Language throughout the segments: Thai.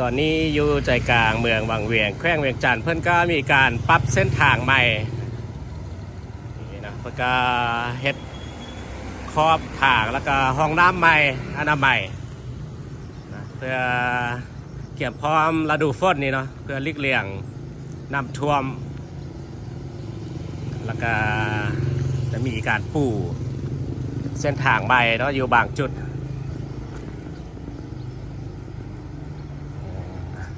ตอนนี้อยู่ใจกลางเมืองวังเวียง แขวงเวียงจันทร์เพื่อนก็มีการปรับเส้นทางใหม่นี่นะเพื่อนก็เฮ็ดครอบทางแล้วก็ห้องน้ำใหม่อนามัยนะเพื่อเกี่ยมพร้อมฤดูฝนนี่เนาะเพื่อลีกเลี่ยงน้ำท่วม แล้วก็จะมีการปูเส้นทางใหม่เนาะอยู่บางจุด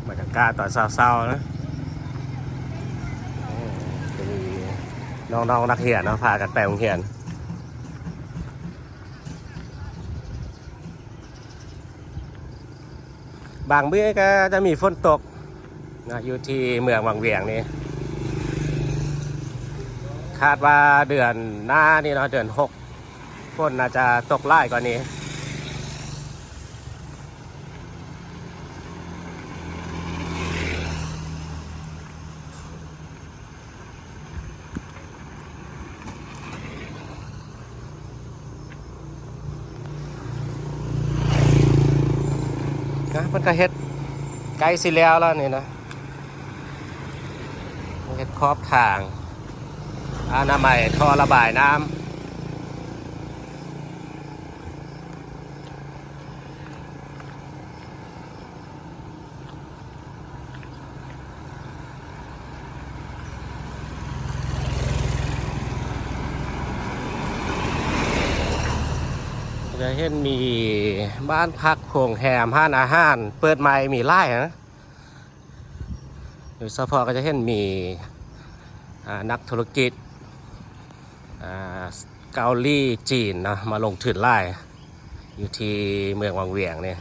บรรยา กาศตอนเศร้าๆนะโอ้จะมีน้องๆนักเรียนเนาะพากันไปโรงเรียนบางเมื่อก็จะมีฝนตกนะอยู่ที่เมืองวังเวียงนี่คาดว่าเดือนหน้านี่เนาะเดือนหกฝนน่าจะตกไล่กว่านี้ ก็เฮ็ดไกลสิแล้วแล้วนี่นะเฮ็ดครอบทางอนามัยท่อระบายน้ำ จะเห็นมีบ้านพักโรงแฮมห้านอาหาร เปิดใหม่มีไล่นะโดยเฉพาะก็จะเห็นมีนักธุรกิจเกาหลีจีนนะมาลงถืนไล่อยู่ที่เมืองวังเวียงเนี่ย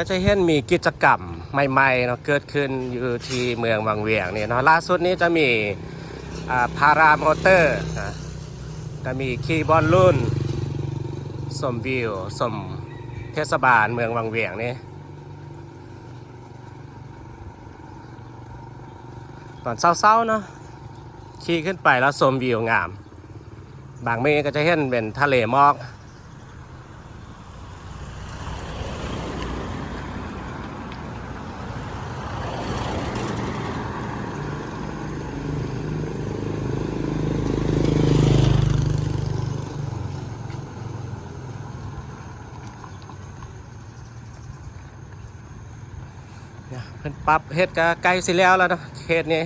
ก็จะเห็นมีกิจกรรมใหม่ๆเนาะเกิดขึ้นอยู่ที่เมืองวังเวียงเนี่ยเนาะล่าสุดนี้จะมีาพารามอเตอร์นะก็มีคีย์บอลรุ่นสมวิวสมเทศบาลเมืองวังเวียงนี่ตอนเศร้าๆเนาะขี่ขึ้นไปแล้วชมวิวงาม บางเมฆก็จะเห็นเป็นทะเลหมอก ปรับเฮ็ดก็ใกล้สิแล้วแล้วเนะเขตนี้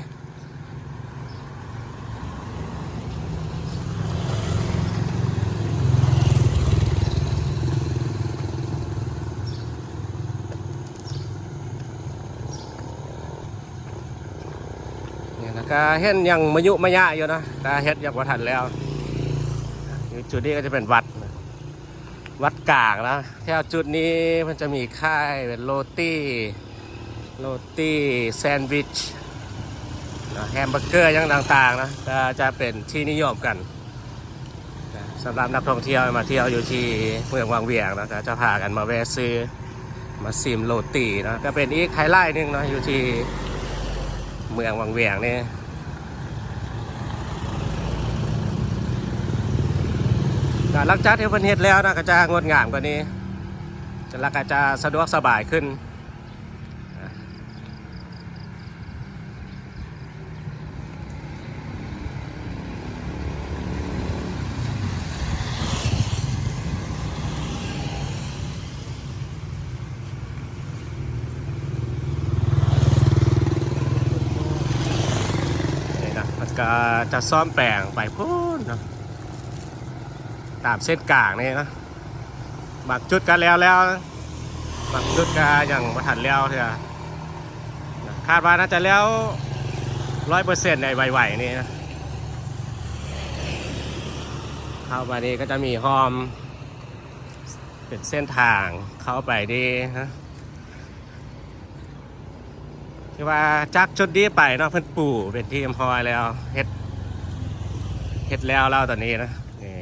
เนี่ยนะก็เห็นยังมายุมายะอยู่นะก็เฮ็ดยังบ่ทันแล้วอยู่จุดนี้ก็จะเป็นวัด วัดกลางนะแถวจุดนี้มันจะมีค่ายเป็นโรตี้ โรตีแซนด์วิชนะแฮมเบอร์เกอร์ยังต่างๆนะก็จะเป็นที่นิยมกันสำหรับนักท่องเที่ยวมาเที่ยวอยู่ที่เมืองวังเวียงนะก็จะพากันมาแวะซื้อมาซิมโรตีนะก็เป็นอีกไฮไลท์หนึ่งนะอยู่ที่เมืองวังเวียงนี่ก็หลังจากที่เพิ่นเฮ็ดแล้วนะก็จะงดงามกว่านี้แล้วก็จะสะดวกสบายขึ้นนะมันก็ จะซ่อมแปลงไปพูนเนาะตามเส้นกลางนี่นะบางจุดก็แล้วแล้วบางจุดก็ยังมาทันแล้วเถอะคาดว่าน่าจะแล้วร้อยเปอร์เซ็นต์ในไหวๆนี่นะเข้าไปนี่ก็จะมีห้อม เป็นเส้นทางเข้าไปดีนะคือว่าจากจุดนี้ไปเนาะเพิ่นปู่เป็นที่เอ็มพอยแล้วเฮ็ด ฮ็ดแล้วแล้วตอนนี้นะนี่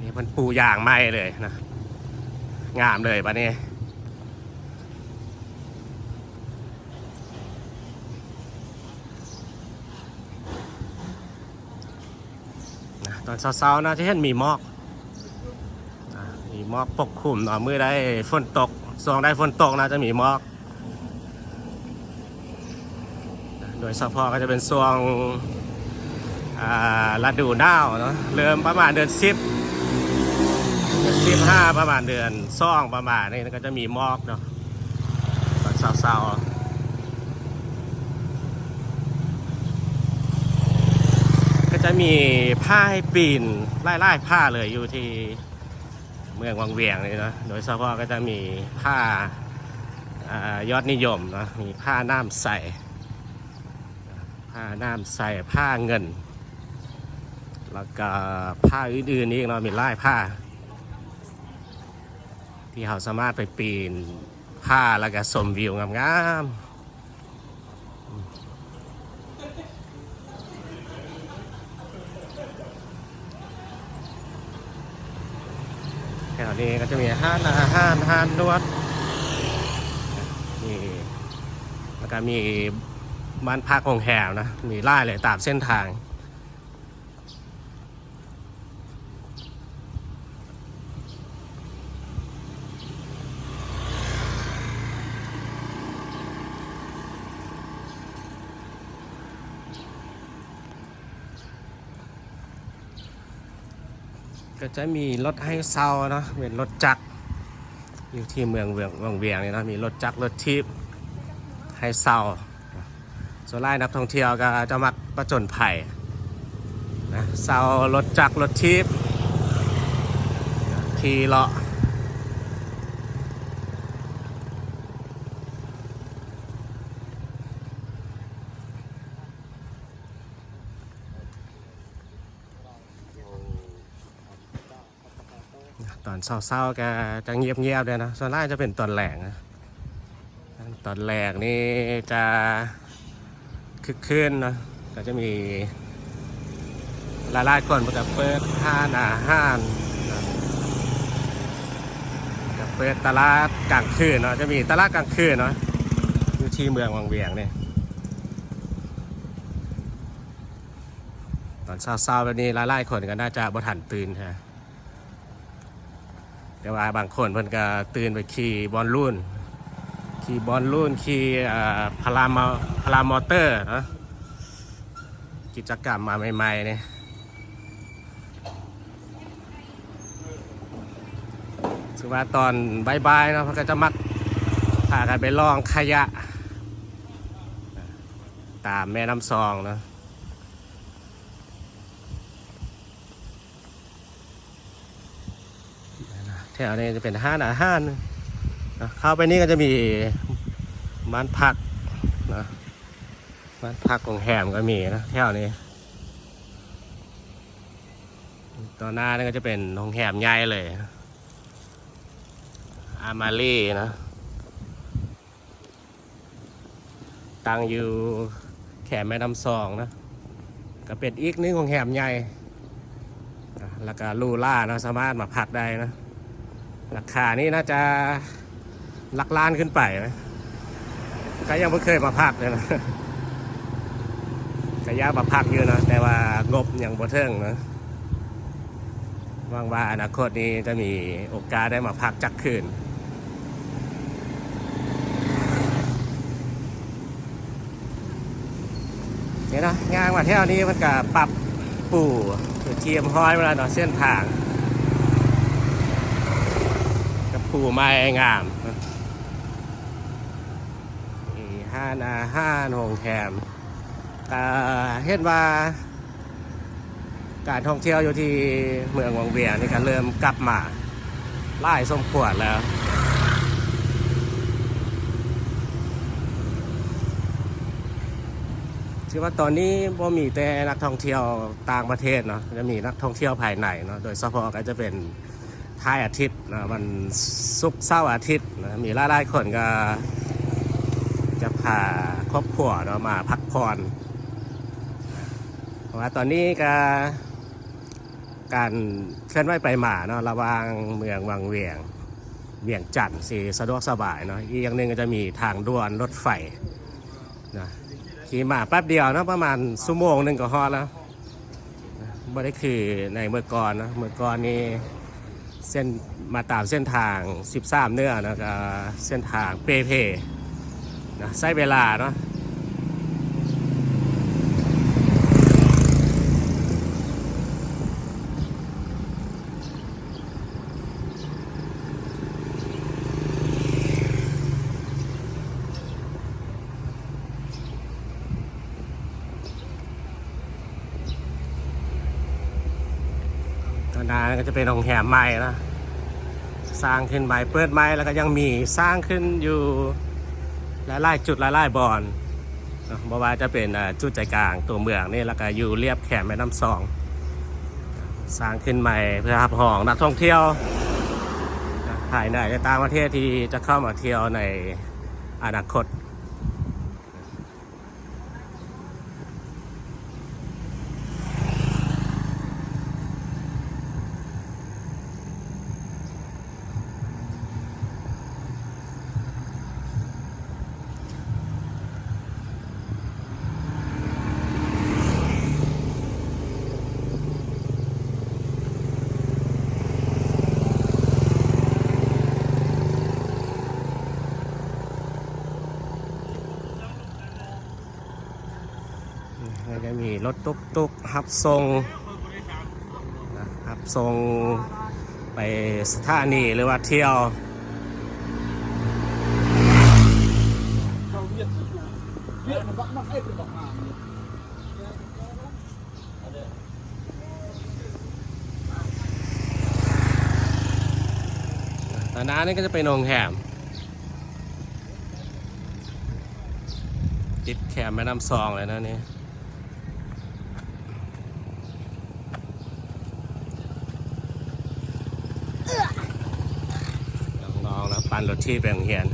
นี่มันปูอย่างไหมเลยนะงามเลยปะนี่นะตอนเช้าๆนะที่เห็นมีหมอกมีหมอกปกคลุมเนาะมือได้ฝนตกส่วงได้ฝนตกนะจะมีหมอก โดยเฉพาะก็จะเป็นช่วง ฤดูหนาวเนาะเริ่มประมาณเดือนสิบสิบห้าประมาณเดือนซ่องประมาณนี้ก็จะมีมอกเนาะตอนเช้าๆก็จะมีผ้าให้ปีนไล่ๆผ้าเลยอยู่ที่เมืองวังเวียงเลยเนาะโดยเฉพาะก็จะมีผ้าอายอดนิยมเนาะมีผ้าน้ำใสผ้าน้ำใสผ้าเงิน แล้วก็ผ้าอื่นๆนี่เนาะมีไล่ผ้า ที่เขาสามารถไปปีนผ้าแล้วก็ชมวิวงามๆแถวนี้ก็จะมีห้านอาหารห้านนวดนี่แล้วก็มีบ้านพักของแหมนะ มีไล่เลยตามเส้นทาง จะมีรถให้เซาเนาะเป็นรถจักรอยู่ที่เมืองเวียงวังเวียงเนี่ยนะมีรถจักรรถทิพย์ให้เซาส่วนไล่นักท่องเที่ยวก็จะมักประจนไผ่นะเซารถจักรรถทิพย์ขี่เลาะ เศร้าๆก็จะเงียบๆเลยนะส่วนไล่จะเป็นตอนแหลงนะตอนแหลกนี่จะคึกคืนนะก็จะมีหลายๆคนมันจะเปิดห้านอาหานจะเปิดตลาดกลางคืนเนาะจะมีตลาดกลางคืนเนาะอยู่ที่เมืองวังเวียงเนี่ยตอนเช้าๆแบบนี้หลายคนก็น่าจะบ่ทันตื่นฮะ แต่ว่าบางคนเพิ่นก็ตื่นไปขี่บอลลูนขี่บอลลูนขี่พารามอพารามอเตอร์นะกิจกรรมมาใหม่ๆเนี่ยถือว่าตอนบายๆเนาะเพิ่นก็จะมักพากันไปลองขยะ ตามแม่น้ำซองเนาะ แถวนี้จะเป็นห้านอาหารนะเข้าไปนี่ก็จะมีบ้านพักนะบ้านพักของแหมก็มีนะแถวนี้ตอนหน้านี่ก็จะเป็นโรงแรมใหญ่เลยอามารีนะตั้งอยู่แขมแม่น้ำซองนะก็เป็นอีกนึงของแหมใหญ่ แล้วก็ลูล่านะสามารถมาพักได้นะ ราคานี่น่าจะหลักล้านขึ้นไปนะก็ยังไม่เคยมาพักเลยนะก็ยากมาพักอยู่นะแต่ว่างบยังบ่เทิงนะว่างว่าอนาคตนี้จะมีโอกาสได้มาพักจักคืนเนี่ยนะงานมาเที่ยวนี้มันก็ปรับปู่เทียมห้อยมาแล้วเนาะเส้นทาง กับปูไม้งามห้านาห้านโรงแรมก็เห็นว่า การท่องเที่ยวอยู่ที่เมืองวังเวียงนี่ก็เริ่มกลับมาไล่สมควรแล้วถือว่าตอนนี้บ่มีแต่นักท่องเที่ยวต่างประเทศเนาะจะมีนักท่องเที่ยวภายในเนาะโดยเฉพาะก็จะเป็น ท้ายอาทิตย์นะวันศุกร์เสาร์อาทิตย์นะมีหลายๆคนก็จะพาครอบครัวเรามาพักผ่อนเพราะว่าตอนนี้ก็การเคลื่อนไหวไปมาเนาะระวางเมืองวังเวียงเวียงจันทร์สิสะดวกสบายเนาะอีกอย่างหนึ่งก็จะมีทางด่วนรถไฟนะขี่มาแป๊บเดียวนะประมาณชั่วโมงหนึ่งก็ฮอดแล้วไม่ได้คือในเมื่อก่อนนะเมื่อก่อนนี้ เส้นมาตามเส้นทาง 13 เนื้อนะก็เส้นทางเปเพนะใช้เวลาเนาะ ตอนนั้นก็จะ เป็นโรงแรมใหม่นะสร้างขึ้นใหม่เปิดใหม่แล้วก็ยังมีสร้างขึ้นอยู่หลายๆจุดหลายๆบอนนะเพราะว่าจะเป็นจุดใจกลางตัวเมืองนี่แล้วก็อยู่เรียบแคมแม่น้ำสอง สร้างขึ้นใหม่เพื่อรับรองนักท่องเที่ยวนะภายในและต่างประเทศที่จะเข้ามาเที่ยวในอนาคต แล้วก็มีรถตุกตุกฮับทรงนะฮับทรงไปสถานีหรือว่าเที่ยวตอนนั้นก็จะเป็นโรงแรมติดแคมแม่น้ำซองเลยนะนี่น้องๆนะ ปั่นรถที่ไปโรงเรียน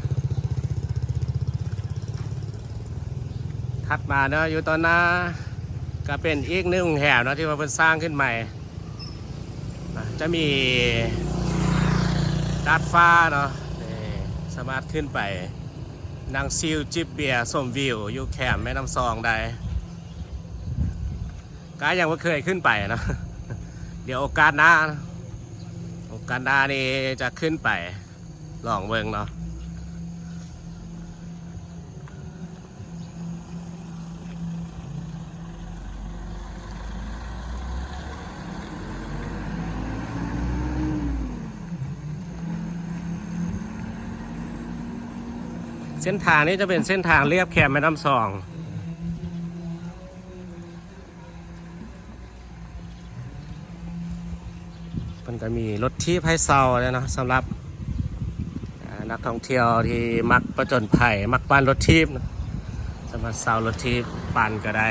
ถัดมาเนาะอยู่ตอนหน้าก็เป็นอีกหนึ่งแรมเนาะที่ว่าเพิ่นสร้างขึ้นใหม่ จะมีดาดฟ้าเนาะสามารถขึ้นไปนั่งซิลจิบเบียร์ชมวิว อยู่แคมป์แม่น้ำซองได้ก็ยังไม่เคยขึ้นไปเนาะเดี๋ยวโอกาสหน้า โอกาสหน้านี่จะขึ้นไป ลองเบิงเนาะเส้นทางนี้จะเป็นเส้นทางเรียบแคมแม่น้ำซอง มันก็มีรถที่ไพเซาเลยนะสำหรับ นักท่องเที่ยวที่มักประจนภัย มักปั่นรถทีบนะสามารถเซารถทีบปั่นก็ได้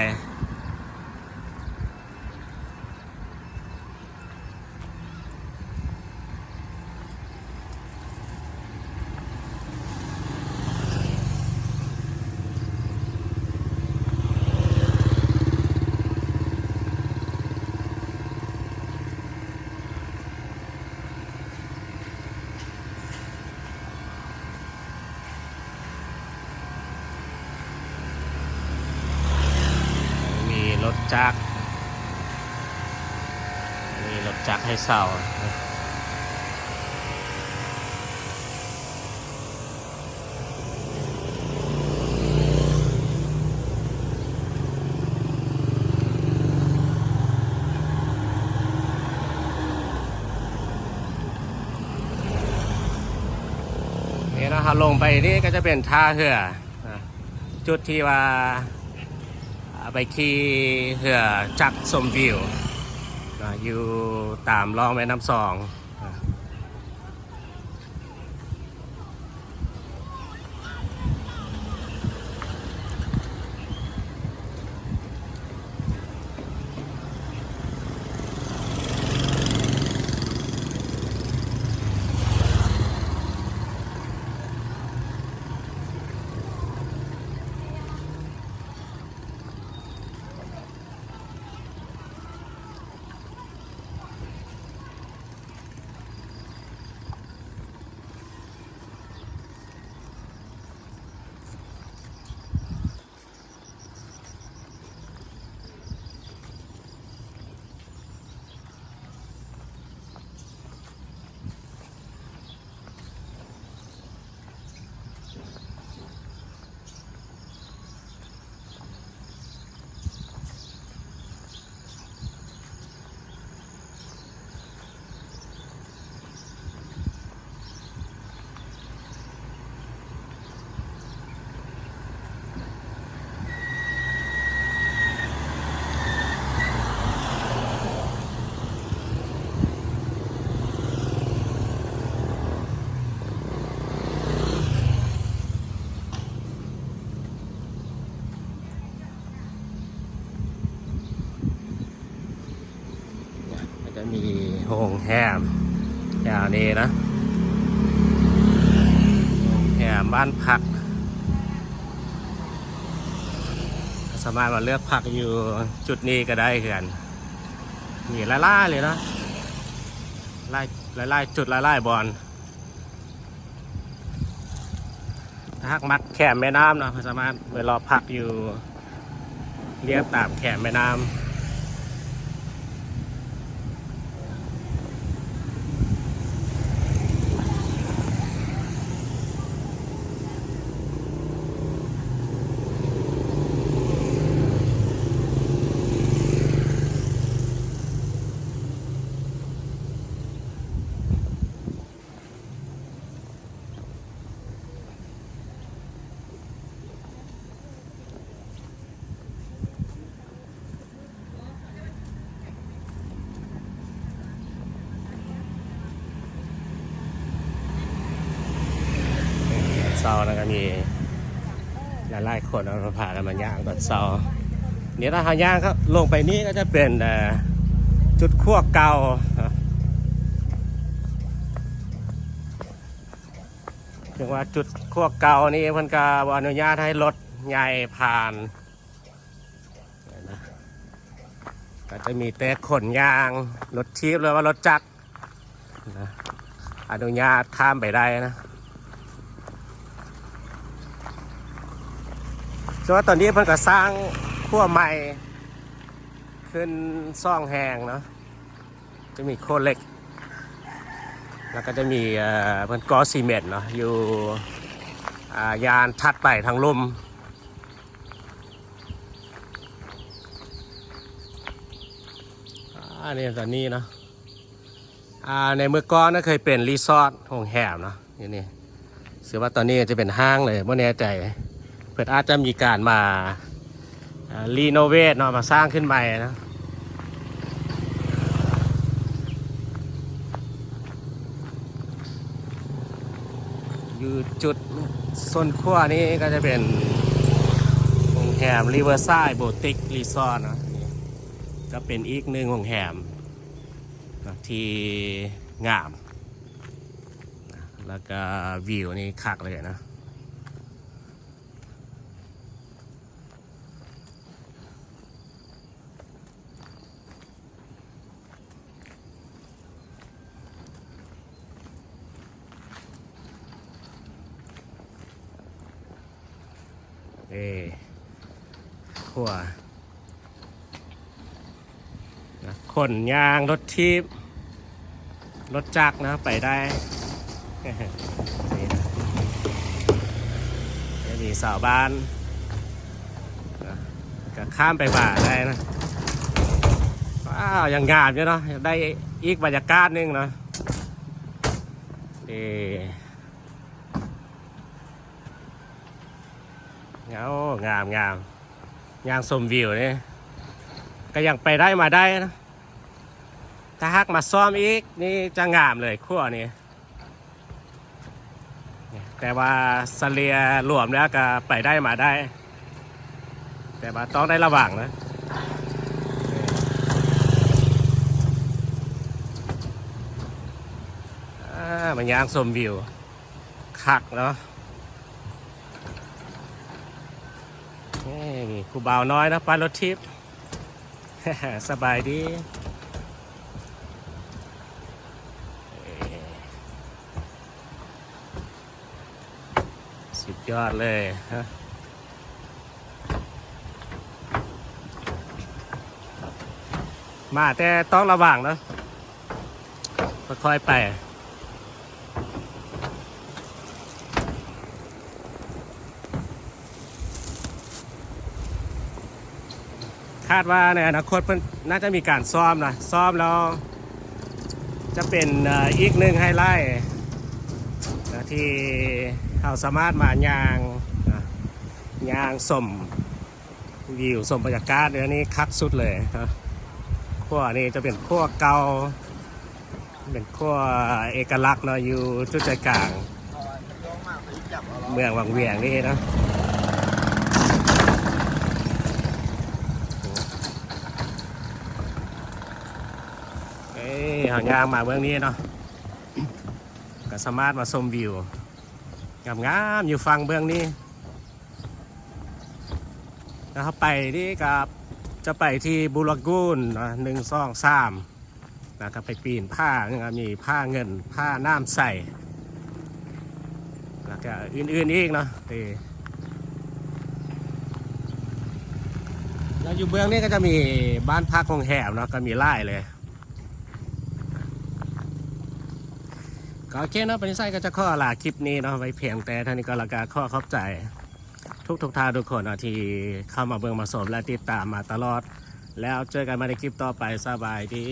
มีรถจักร มี รถจักรให้เนี่นะครับลงไปนี่ก็จะเป็นท่าเรือจุดที่ว่าไปขี่เรือจักรชมวิว อยู่ตามร่องแม่น้ำสอง มีโรงแฮมแถวนี้นะโรงแฮมบ้านพัก สามารถมาเลือกพักอยู่จุดนี้ก็ได้คือนมีหลายๆเลยนะไล่ไล่จุดไล่ๆบอลถ้าหากมัดแขมแม่น้ำเนาะสามารถไปรอพักอยู่เรียบตามแขมแม่น้ำาแล้วก็มีหลายๆคนเอามาพากันมาย่างตอนเสาร์เดี๋ยวถ้าหาย่างก็ลงไปนี่ก็จะเป็นจุดขั้วเก่าถึงว่าจุดขั้วเก่านี่พิ่นก็บ่อนุญาตให้รถใหญ่ผ่านก็จะมีแต่ขนยางรถทีบหรือว่ารถจักรนะอนุญาตข้ามไปได้นะ ส่วนว่าตอนนี้เพิ่นก็สร้างขั้วใหม่ ขึ้นซ่องแหงเนาะจะมีโคเหล็ก แล้วก็จะมีเอ่อเพิ่นกอซีเมนต์เนาะอยู่ายานทัดไปทางลมอันนี้ตอนนี้เนาะในเมื่อก่อนนะเคยเป็นรีสอร์ทโรงแรมเนาะนี่นี่เสือว่าตอนนี้จะเป็นห้างเลยไม่แน่ใจ พื่ออาจจะมีการมารีโนเวทเนาะมาสร้างขึ้นใหม่นะอยู่จุดโซนขั้วนี้ก็จะเป็นโรงแรมริเวอร์ไซด์โบติกรีสอร์ทนะก็เป็นอีกหนึ่งโรงแรมที่งาม แล้วก็วิวนี่คักเลยนะ ขัวนะขนยางรถทีบรถจักรนะไปได้นี่นะจะมีสาวบ้านนะก็ข้ามไปบ่าได้นะว้าวยังงามอยู่เนาะได้อีกบรรยากาศหนึงเนาะเอ เงางามงามยางสมวิวนี่ก็ยังไปได้มาได้นะถ้าฮักมาซ่อมอีกนี่จะงามเลยขั้วนี้แต่ว่าสเลียรวมแล้วก็ไปได้มาได้ แต่ว่าต้องได้ระวังนะมันยางสมวิวคักเนาะ นี่มี ครูบ่าวน้อยนะไปรถทิพย์สบายดีสุดยอดเลยฮะมาแต่ต้องระวังนะค่อยๆไป คาดว่าในอนาคตเพิ่นน่าจะมีการซ่อมนะซ่อมแล้วจะเป็นอีกหนึ่งไฮไลท์ที่เราสามารถมายางยางสมวิวสมบรรยากาศเดี๋ยวนี้คักสุดเลยนะขั้วนี้จะเป็นขั้วเก่าเป็นขั้วเอกลักษณ์เนาะอยู่จุดใจกลาง เมืองวังเวียงนี่นะ เเอ้ยหางามมาเบื้องนี้เนาะก็สามารถมาชมวิวงามๆอยู่ฟังเบื้องนี้นะครับไปนี่กับจะไปที่บูรกูนนะหนึ่งสองสามนะครับไปปีนผ้านะครับมีผ้าเงินผ้าน้ำใสแล้วก็อื่นๆอีกเนาะเออแล้วอยู่เบื้องนี้ก็จะมีบ้านพักโรงแรมเนาะก็มีไล่เลย ก็โอเคเนาะปนิสัยก็จะข้อลาคลิปนี้เนาะไว้เพียงแต่เท่านี้ก็ละกาข้อขอบใจ ทุกทุกท่านทุกคนเนาะที่เข้ามาเบิ่งมาสมและติดตามมาตลอด แล้วเจอกันมาในคลิปต่อไปสบายดี